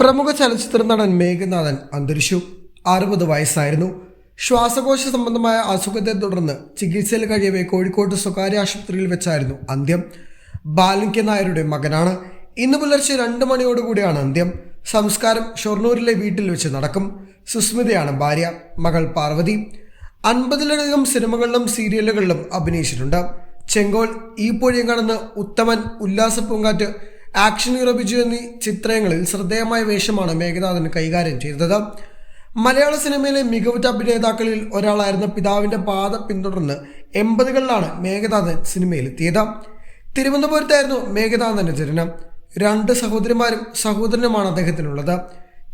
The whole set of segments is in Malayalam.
പ്രമുഖ ചലച്ചിത്ര നടൻ മേഘനാഥൻ അന്തരിച്ചു. അറുപത് വയസ്സായിരുന്നു. ശ്വാസകോശ സംബന്ധമായ അസുഖത്തെ തുടർന്ന് ചികിത്സയിൽ കഴിയവേ കോഴിക്കോട് സ്വകാര്യ ആശുപത്രിയിൽ വെച്ചായിരുന്നു അന്ത്യം. ബാലിക്യ നായരുടെ മകനാണ്. ഇന്ന് പുലർച്ചെ രണ്ട് മണിയോടുകൂടിയാണ് അന്ത്യം. സംസ്കാരം ഷൊർണൂരിലെ വീട്ടിൽ വെച്ച് നടക്കും. സുസ്മിതയാണ് ഭാര്യ. മകൾ പാർവതി. അൻപതിലധികം സിനിമകളിലും സീരിയലുകളിലും അഭിനയിച്ചിട്ടുണ്ട്. ചെങ്കോൽ ഈ പൊഴിയും കടന്ന് ഉത്തമൻ ഉല്ലാസ പൂങ്കാറ്റ് ആക്ഷൻ ബിജു എന്നീ ചിത്രങ്ങളിൽ ശ്രദ്ധേയമായ വേഷമാണ് മേഘനാഥൻ കൈകാര്യം ചെയ്തത്. മലയാള സിനിമയിലെ മികവുറ്റ അഭിനേതാക്കളിൽ ഒരാളായിരുന്ന പിതാവിന്റെ പാത പിന്തുടർന്ന് എൺപതുകളിലാണ് മേഘനാഥൻ സിനിമയിലെത്തിയത്. തിരുവനന്തപുരത്തായിരുന്നു മേഘനാഥന്റെ ജനനം. രണ്ട് സഹോദരിമാരും സഹോദരനുമാണ് അദ്ദേഹത്തിനുള്ളത്.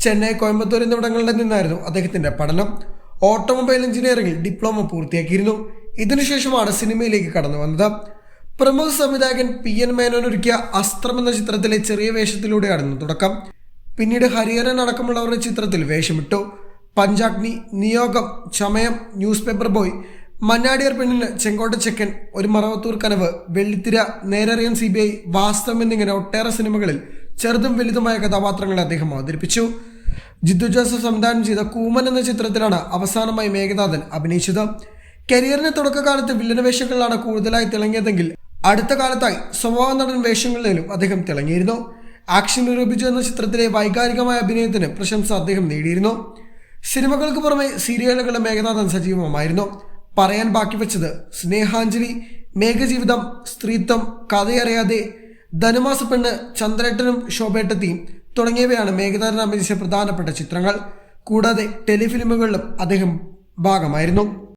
ചെന്നൈ കോയമ്പത്തൂർ എന്നിവിടങ്ങളിൽ നിന്നായിരുന്നു അദ്ദേഹത്തിന്റെ പഠനം. ഓട്ടോമൊബൈൽ എഞ്ചിനീയറിംഗിൽ ഡിപ്ലോമ പൂർത്തിയാക്കിയിരുന്നു. ഇതിനുശേഷമാണ് സിനിമയിലേക്ക് കടന്നു വന്നത്. പ്രമുഖ സംവിധായകൻ പി എൻ മേനോൻ ഒരുക്കിയ അസ്ത്രം എന്ന ചിത്രത്തിലെ ചെറിയ വേഷത്തിലൂടെയായിരുന്നു തുടക്കം. പിന്നീട് ഹരിഹരൻ അടക്കമുള്ളവരുടെ ചിത്രത്തിൽ വേഷമിട്ടു. പഞ്ചാഗ്നി നിയോഗം ചമയം ന്യൂസ് പേപ്പർ ബോയ് മന്നാടിയർ പെണ്ണിന് ചെങ്കോട്ട ചെക്കൻ ഒരു Maravathoor Kanavu Vellithira Nerariyan C B I Vasthavam എന്നിങ്ങനെ ഒട്ടേറെ സിനിമകളിൽ ചെറുതും വലുതുമായ കഥാപാത്രങ്ങളെ അദ്ദേഹം അവതരിപ്പിച്ചു. ജിദ്ദു ജോസഫ് സംവിധാനം ചെയ്ത കൂമൻ എന്ന ചിത്രത്തിലാണ് അവസാനമായി മേഘനാഥൻ അഭിനയിച്ചത്. കരിയറിന്റെ തുടക്കകാലത്ത് വില്ലന വേഷങ്ങളിലാണ് കൂടുതലായി തിളങ്ങിയതെങ്കിൽ അടുത്ത കാലത്തായി സ്വഭാവ നടൻ വേഷങ്ങളിലും അദ്ദേഹം തിളങ്ങിയിരുന്നു. ആക്ഷൻ നിരൂപിച്ചു എന്ന ചിത്രത്തിലെ വൈകാരികമായ അഭിനയത്തിന് പ്രശംസ അദ്ദേഹം നേടിയിരുന്നു. സിനിമകൾക്ക് പുറമെ സീരിയലുകളും മേഘനാഥൻ സജീവമായിരുന്നു. പറയാൻ ബാക്കി വെച്ചത് സ്നേഹാഞ്ജലി മേഘജീവിതം സ്ത്രീത്വം കഥയറിയാതെ ധനുമാസ പെണ്ണ് ചന്ദ്രേട്ടനും ശോഭേട്ടത്തിയും തുടങ്ങിയവയാണ് മേഘനാഥൻ അഭിനയിച്ച പ്രധാനപ്പെട്ട ചിത്രങ്ങൾ. കൂടാതെ ടെലിഫിലിമുകളിലും അദ്ദേഹം ഭാഗമായിരുന്നു.